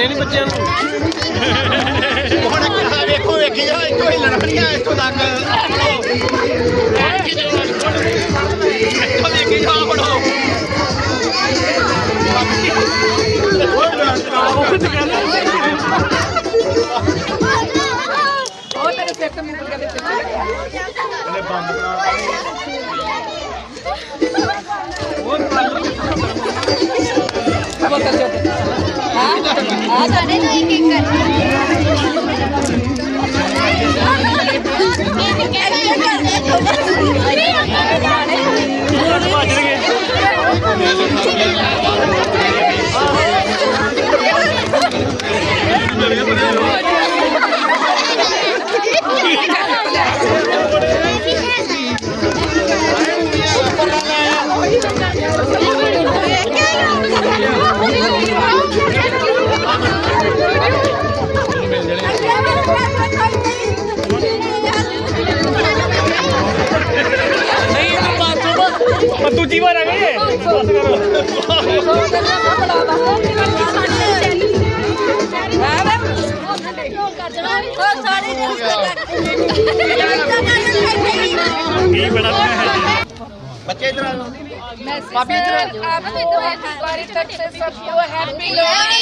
ਦੇਣੇ ਨਹੀਂ ਬੱਚਿਆਂ ਨੂੰ? ਹੁਣ ਕਿਹਾ ਵੇਖੋ ਵੇਖੀ ਜਾ ਇੱਥੋਂ ਹੀ ਲੜਨੀਆਂ ਇੱਥੋਂ ਤੱਕ ਇੱਥੋਂ ਵੇਖੀ ਜਾ ਪੜੋ ਸਾਰੇ ਨੂੰ ਇੱਕ ਇੱਕ ਨਹੀਂ ਪਰ ਦੂਜੀ ਵਾਰ ਆ ਗਏ ਬਸ ਕਰੋ ਕੀ ਬੜਾ ਹੈ ਬੱਚੇ ਇਧਰ ਆ भाभी इधर आपको हमारी तरफ से सबको हैप्पी लोहड़ी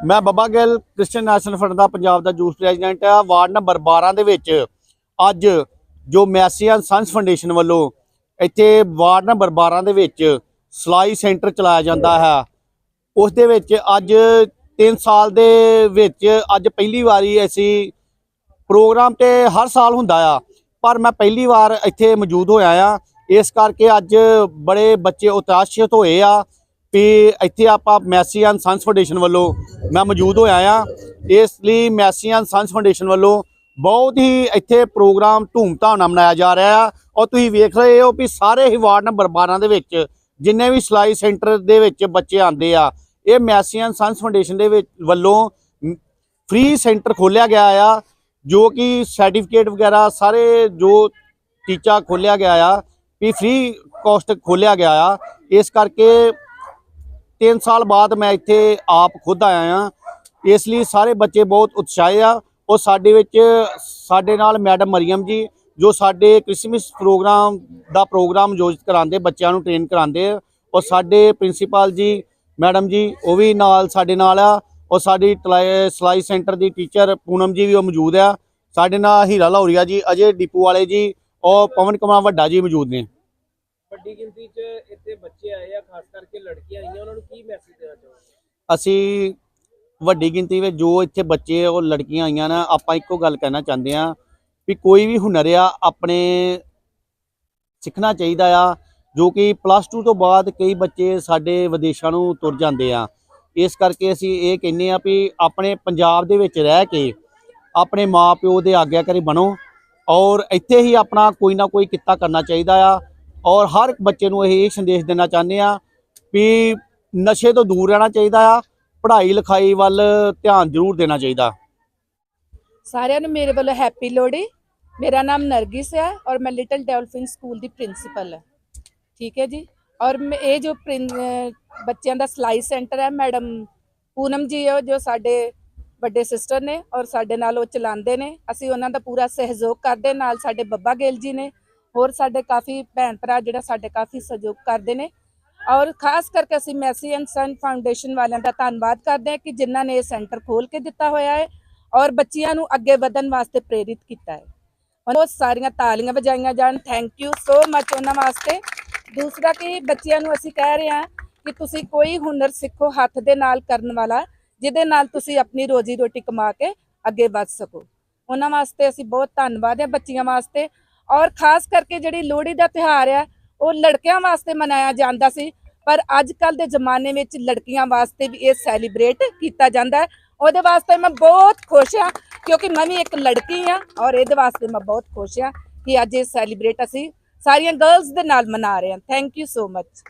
ਮੈਂ Babba Gill, Christian national front ਦਾ ਪੰਜਾਬ ਦਾ ਜੂਸ ਪ੍ਰੈਜ਼ੀਡੈਂਟ ਆ ਵਾਰਡ ਨੰਬਰ 12 ਦੇ ਵਿੱਚ ਅੱਜ ਜੋ ਮੈਸੀਅਨ ਸੰਸ ਫਾਊਂਡੇਸ਼ਨ ਵੱਲੋਂ ਇੱਥੇ ਵਾਰਡ ਨੰਬਰ 12 ਦੇ ਵਿੱਚ ਸਲਾਈ ਸੈਂਟਰ ਚਲਾਇਆ ਜਾਂਦਾ ਹੈ। ਉਸ ਦੇ ਵਿੱਚ ਅੱਜ 3 ਸਾਲ ਦੇ ਵਿੱਚ ਅੱਜ ਪਹਿਲੀ ਵਾਰੀ ਅਸੀਂ ਪ੍ਰੋਗਰਾਮ ਤੇ ਹਰ ਸਾਲ ਹੁੰਦਾ ਆ, ਪਰ ਮੈਂ ਪਹਿਲੀ ਵਾਰ ਇੱਥੇ ਮੌਜੂਦ ਹੋਇਆ ਆ। ਇਸ ਕਰਕੇ ਅੱਜ ਬੜੇ ਬੱਚੇ ਉਤਸ਼ਾਹਿਤ ਹੋਏ ਆ ਵੀ ਇੱਥੇ ਆਪਾਂ ਮੈਸੀਅਨ ਸੰਸ ਫਾਊਂਡੇਸ਼ਨ ਵੱਲੋਂ ਮੈਂ ਮੌਜੂਦ ਹੋਇਆ ਆ। ਇਸ ਲਈ ਮੈਸੀਅਨ ਸੰਸ ਫਾਊਂਡੇਸ਼ਨ ਵੱਲੋਂ ਬਹੁਤ ਹੀ ਇੱਥੇ ਪ੍ਰੋਗਰਾਮ ਧੂਮਧਾਮ ਨਾਲ ਮਨਾਇਆ ਜਾ ਰਿਹਾ ਆ। ਔਰ ਤੁਸੀਂ ਵੇਖ ਰਹੇ ਹੋ ਵੀ ਸਾਰੇ ਹੀ ਵਾਰਡ ਨੰਬਰ 12 ਦੇ ਵਿੱਚ ਜਿੰਨੇ ਵੀ ਸਿਲਾਈ ਸੈਂਟਰ ਦੇ ਵਿੱਚ ਬੱਚੇ ਆਉਂਦੇ ਆ, ਇਹ ਮੈਸੀਅਨ ਸੰਸ ਫਾਊਂਡੇਸ਼ਨ ਦੇ ਵਿੱਚ ਵੱਲੋਂ ਫ੍ਰੀ ਸੈਂਟਰ ਖੋਲਿਆ ਗਿਆ ਆ, ਜੋ ਕਿ ਸਰਟੀਫਿਕੇਟ ਵਗੈਰਾ ਸਾਰੇ ਜੋ ਟੀਚਾ ਖੋਲਿਆ ਗਿਆ ਆ, ਵੀ ਫ੍ਰੀ ਕੋਸਟ ਖੋਲਿਆ ਗਿਆ ਆ। ਇਸ ਕਰਕੇ 3 ਸਾਲ ਬਾਅਦ ਮੈਂ ਇੱਥੇ ਆਪ ਖੁਦ ਆਇਆ ਆ ਇਸ ਲਈ ਸਾਰੇ ਬੱਚੇ ਬਹੁਤ ਉਤਸ਼ਾਹਿਤ ਆ। ਉਹ ਸਾਡੇ ਵਿੱਚ, ਸਾਡੇ ਨਾਲ ਮੈਡਮ ਮਰੀਮ ਜੀ, ਜੋ ਸਾਡੇ ਕ੍ਰਿਸਮਸ ਪ੍ਰੋਗਰਾਮ ਦਾ ਪ੍ਰੋਗਰਾਮ ਆਯੋਜਿਤ ਕਰਾਉਂਦੇ, ਬੱਚਿਆਂ ਨੂੰ ਟ੍ਰੇਨ ਕਰਾਉਂਦੇ ਆ। ਔਰ ਸਾਡੇ ਪ੍ਰਿੰਸੀਪਲ ਜੀ, ਮੈਡਮ ਜੀ, ਉਹ ਵੀ ਨਾਲ ਸਾਡੇ ਨਾਲ ਆ। ਔਰ ਸਾਡੀ ਤਲਾ- ਸਿਲਾਈ ਸੈਂਟਰ ਦੀ ਟੀਚਰ ਪੂਨਮ ਜੀ ਵੀ ਉਹ ਮੌਜੂਦ ਆ। ਸਾਡੇ ਨਾਲ ਹੀਰਾ ਲਾਹੌਰੀਆ ਜੀ, ਅਜੇ ਡਿਪੂ ਵਾਲੇ ਜੀ ਔਰ ਪਵਨ ਕੁਮਾਰ ਵੱਡਾ ਜੀ ਮੌਜੂਦ ਨੇ। ਵੱਡੀ ਗਿਣਤੀ 'ਚ ਇੱਥੇ ਬੱਚੇ ਆਏ ਆ, ਖਾਸ ਕਰਕੇ ਲੜਕੀਆਂ ਆਈਆਂ, ਉਹਨਾਂ ਨੂੰ ਕੀ ਮੈਸੇਜ ਦੇਣਾ ਚਾਹੋਗੇ? ਅਸੀਂ ਵੱਡੀ ਗਿਣਤੀ ਵਿੱਚ ਜੋ ਇੱਥੇ ਬੱਚੇ ਉਹ ਲੜਕੀਆਂ ਆਈਆਂ ਨਾ, ਆਪਾਂ ਇੱਕੋ ਗੱਲ ਕਹਿਣਾ ਚਾਹੁੰਦੇ ਆ ਵੀ ਕੋਈ ਵੀ ਹੁਨਰ ਆ, ਆਪਣੇ ਸਿੱਖਣਾ ਚਾਹੀਦਾ ਆ, ਜੋ ਕਿ ਪਲੱਸ 2 ਤੋਂ ਬਾਅਦ ਕਈ ਬੱਚੇ ਸਾਡੇ ਵਿਦੇਸ਼ਾਂ ਨੂੰ ਤੁਰ ਜਾਂਦੇ ਆ। ਇਸ ਕਰਕੇ ਅਸੀਂ ਇਹ ਕਹਿੰਦੇ ਆ ਵੀ ਆਪਣੇ ਪੰਜਾਬ ਦੇ ਵਿੱਚ ਰਹਿ ਕੇ ਆਪਣੇ ਮਾਪਿਓ ਦੇ ਆਗਿਆਕਾਰੀ ਬਣੋ ਔਰ ਇੱਥੇ ਹੀ ਆਪਣਾ ਕੋਈ ਨਾ ਕੋਈ ਕਿੱਤਾ ਕਰਨਾ ਚਾਹੀਦਾ ਆ। ਔਰ ਹਰ ਇੱਕ ਬੱਚੇ ਨੂੰ ਇਹ ਸੰਦੇਸ਼ ਦੇਣਾ ਚਾਹੁੰਦੇ ਆ ਵੀ ਨਸ਼ੇ ਤੋਂ ਦੂਰ ਰਹਿਣਾ ਚਾਹੀਦਾ ਆ, ਪੜ੍ਹਾਈ ਲਿਖਾਈ ਵੱਲ ਧਿਆਨ ਜ਼ਰੂਰ ਦੇਣਾ ਚਾਹੀਦਾ। ਸਾਰਿਆਂ ਨੂੰ ਮੇਰੇ ਵੱਲੋਂ ਹੈਪੀ ਲੋਹੜੀ। ਮੇਰਾ ਨਾਮ ਨਰਗਿਸ ਹੈ ਔਰ ਮੈਂ ਲਿਟਲ ਡਾਲਫਿਨ ਸਕੂਲ ਦੀ ਪ੍ਰਿੰਸੀਪਲ ਹੈ। ਠੀਕ ਹੈ ਜੀ? ਔਰ ਮੈਂ ਇਹ ਜੋ ਪ੍ਰਿੰ- ਬੱਚਿਆਂ ਦਾ ਸਲਾਈ ਸੈਂਟਰ ਹੈ, ਮੈਡਮ ਪੂਨਮ ਜੀ ਹੈ ਜੋ ਸਾਡੇ ਵੱਡੇ ਸਿਸਟਰ ਨੇ ਔਰ ਸਾਡੇ ਨਾਲ ਉਹ ਚਲਾਉਂਦੇ ਨੇ। ਅਸੀਂ ਉਹਨਾਂ ਦਾ ਪੂਰਾ ਸਹਿਯੋਗ ਕਰਦੇ ਨਾਲ ਸਾਡੇ ਬੱਬਾ ਗੇਲ ਜੀ ਨੇ ਹੋਰ ਸਾਡੇ ਕਾਫੀ ਭੈਣ ਭਰਾ ਜਿਹੜਾ ਸਾਡੇ ਕਾਫੀ ਸਹਿਯੋਗ ਕਰਦੇ ਨੇ। ਔਰ ਖਾਸ ਕਰਕੇ ਅਸੀਂ ਮੈਸੀ ਐਂਡ ਸਨ ਫਾਊਂਡੇਸ਼ਨ ਵਾਲਿਆਂ ਦਾ ਧੰਨਵਾਦ ਕਰਦੇ ਹਾਂ ਕਿ ਜਿਨ੍ਹਾਂ ਨੇ ਇਹ ਸੈਂਟਰ ਖੋਲ ਕੇ ਦਿੱਤਾ ਹੋਇਆ ਹੈ ਔਰ ਬੱਚਿਆਂ ਨੂੰ ਅੱਗੇ ਵਧਣ ਵਾਸਤੇ ਪ੍ਰੇਰਿਤ ਕੀਤਾ ਹੈ। ਬਹੁਤ ਸਾਰੀਆਂ ਤਾਲੀਆਂ ਵਜਾਈਆਂ ਜਾਣ। ਥੈਂਕ ਯੂ ਸੋ ਮਚ ਉਹਨਾਂ ਵਾਸਤੇ। ਦੂਸਰਾ ਕਿ ਬੱਚਿਆਂ ਨੂੰ ਅਸੀਂ ਕਹਿ ਰਹੇ ਹਾਂ ਕਿ ਤੁਸੀਂ ਕੋਈ ਹੁਨਰ ਸਿੱਖੋ ਹੱਥ ਦੇ ਨਾਲ ਕਰਨ ਵਾਲਾ, ਜਿਹਦੇ ਨਾਲ ਤੁਸੀਂ ਆਪਣੀ ਰੋਜੀ ਰੋਟੀ ਕਮਾ ਕੇ ਅੱਗੇ ਵਧ ਸਕੋ। ਉਹਨਾਂ ਵਾਸਤੇ ਅਸੀਂ ਬਹੁਤ ਧੰਨਵਾਦ ਹੈ ਬੱਚੀਆਂ ਵਾਸਤੇ। ਔਰ ਖਾਸ ਕਰਕੇ ਜਿਹੜੀ ਲੋਹੜੀ ਦਾ ਤਿਉਹਾਰ ਆ, ਉਹ ਲੜਕਿਆਂ ਵਾਸਤੇ ਮਨਾਇਆ ਜਾਂਦਾ ਸੀ, ਪਰ ਅੱਜ ਕੱਲ ਦੇ ਜ਼ਮਾਨੇ ਵਿੱਚ ਲੜਕੀਆਂ ਵਾਸਤੇ ਵੀ ਇਹ ਸੈਲੀਬ੍ਰੇਟ ਕੀਤਾ ਜਾਂਦਾ ਹੈ। ਉਹਦੇ ਵਾਸਤੇ ਮੈਂ ਬਹੁਤ ਖੁਸ਼ ਹਾਂ, ਕਿਉਂਕਿ ਮੈਂ ਵੀ ਇੱਕ ਲੜਕੀ ਹਾਂ ਔਰ ਇਹਦੇ ਵਾਸਤੇ ਮੈਂ ਬਹੁਤ ਖੁਸ਼ ਹਾਂ ਕਿ ਅੱਜ ਇਹ ਸੈਲੀਬ੍ਰੇਟ ਅਸੀਂ ਸਾਰੀਆਂ ਗਰਲਸ ਦੇ ਨਾਲ ਮਨਾ ਰਹੇ ਹਾਂ। Thank you so much